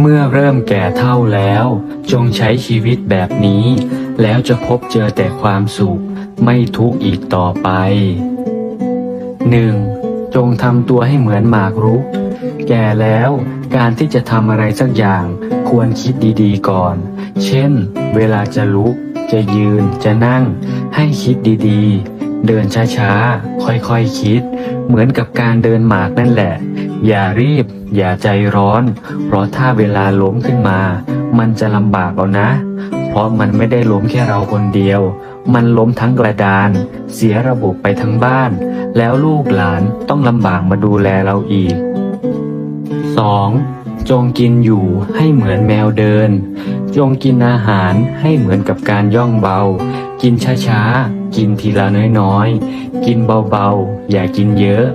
เมื่อเริ่มแก่เท่าแล้ว จงใช้ชีวิตแบบนี้ แล้วจะพบเจอแต่ความสุข ไม่ทุกข์อีกต่อไป 1. จงทำตัวให้เหมือนหมากรุก แก่แล้วการที่จะทำอะไรสักอย่างควรคิดดีๆก่อน เช่น เวลาจะลุก จะยืน จะนั่ง ให้คิดดีๆ เดินช้าๆ ค่อยๆคคิด เหมือนกับการเดินหมากนั่นแหละ อย่ารีบ อย่าใจร้อน เพราะถ้าเวลาล้มขึ้นมา มันจะลำบากเอานะ เพราะมันไม่ได้ล้มแค่เราคนเดียว มันล้มทั้งกระดาน เสียระบบไปทั้งบ้าน แล้วลูกหลานต้องลำบากมาดูแลเราอีก 2. จงกินอยู่ให้เหมือนแมวเดิน จงกินอาหารให้เหมือนกับการย่องเบา กินช้าๆ กินทีละน้อยๆ กินเบาๆ อย่ากินเยอะ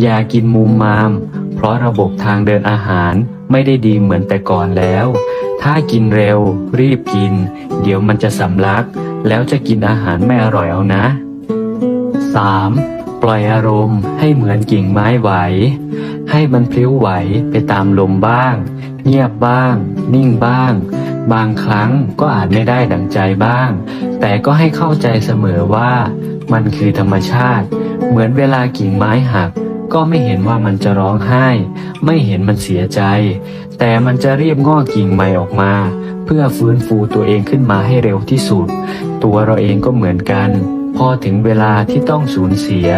อย่ากินมุมมาม เพราะระบบทางเดินอาหารไม่ได้ดีเหมือนแต่ก่อนแล้ว ถ้ากินเร็ว รีบกิน เดี๋ยวมันจะสำลัก แล้วจะกินอาหารไม่อร่อยเอานะ 3. ปล่อยอารมณ์ให้เหมือนกิ่งไม้ไหว ให้มันพลิ้วไหวไปตามลมบ้าง เงียบบ้าง นิ่งบ้าง บางครั้งก็อาจไม่ได้ดังใจบ้าง แต่ก็ให้เข้าใจเสมอว่า มันคือธรรมชาติ เหมือนเวลากิ่งไม้หัก ก็ไม่เห็นว่ามันจะร้องไห้ ไม่เห็นมันเสียใจ แต่มันจะรีบงอกกิ่งใหม่ออกมา เพื่อฟื้นฟูตัวเองขึ้นมาให้เร็วที่สุด ตัวเราเองก็เหมือนกัน พอถึงเวลาที่ต้องสูญเสีย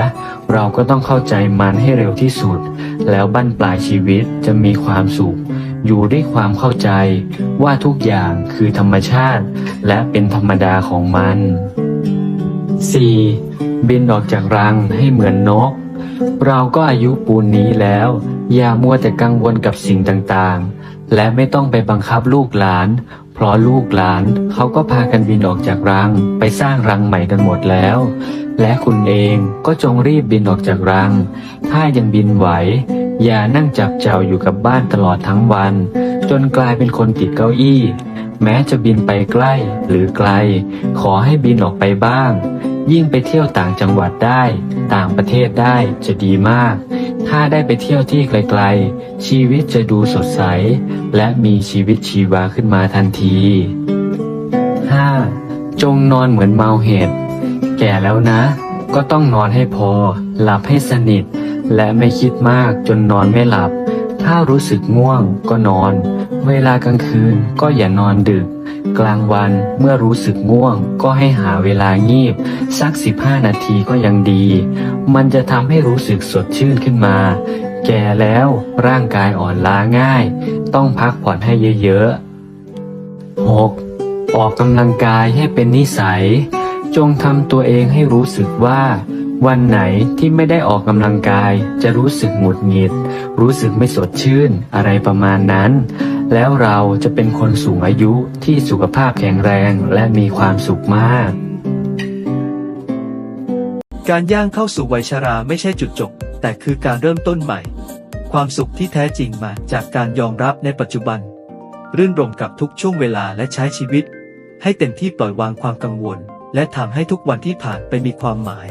เราก็ต้องเข้าใจมันให้เร็วที่สุด แล้วบั้นปลายชีวิตจะมีความสุข อยู่ด้วยความเข้าใจ ว่าทุกอย่างคือธรรมชาติ และเป็นธรรมดาของมัน 4. บินออกจากรังให้เหมือนนก เราก็อายุปูนนี้แล้ว อย่ามัวแต่กังวลกับสิ่งต่างๆ และไม่ต้องไปบังคับลูกหลาน เพราะลูกหลานเขาก็พากันบินออกจากรัง ไปสร้างรังใหม่กันหมดแล้ว และคุณเองก็จงรีบบินออกจากรัง ถ้ายังบินไหว อย่านั่งจับเจ้าอยู่กับบ้านตลอดทั้งวัน จนกลายเป็นคนติดเก้าอี้ แม้จะบินไปใกล้หรือไกล ขอให้บินออกไปบ้าง ยิ่งไปเที่ยวต่างจังหวัดได้ ต่างประเทศได้จะดีมาก ถ้าได้ไปเที่ยวที่ไกลๆ ชีวิตจะดูสดใส และมีชีวิตชีวาขึ้นมาทันที 5. จงนอนเหมือนเมาเห็ดแก่แล้วนะ ก็ต้องนอนให้พอ หลับให้สนิท และไม่คิดมากจนนอนไม่หลับ ถ้ารู้สึกง่วงก็นอน เวลากลางคืนก็อย่านอนดึก กลางวันเมื่อรู้สึกง่วง ก็ให้หาเวลางีบ สัก 15 นาทีก็ยังดี มันจะทำให้รู้สึกสดชื่นขึ้นมา แก่แล้วร่างกายอ่อนล้าง่าย ต้องพักผ่อนให้เยอะๆ 6. ออกกำลังกายให้เป็นนิสัย จงทำตัวเองให้รู้สึกว่าวันไหนที่ไม่ได้ออกกำลังกายจะรู้สึกหงุดหงิด รู้สึกไม่สดชื่นอะไรประมาณนั้น แล้วเราจะเป็นคนสูงอายุที่สุขภาพแข็งแรงและมีความสุขมาก การย่างเข้าสู่วัยชราไม่ใช่จุดจบ แต่คือการเริ่มต้นใหม่ ความสุขที่แท้จริงมาจากการยอมรับในปัจจุบัน รื่นรมกับทุกช่วงเวลาและใช้ชีวิต ให้เต็มที่ปล่อยวางความกังวล และทำให้ทุกวันที่ผ่านไปมีความหมาย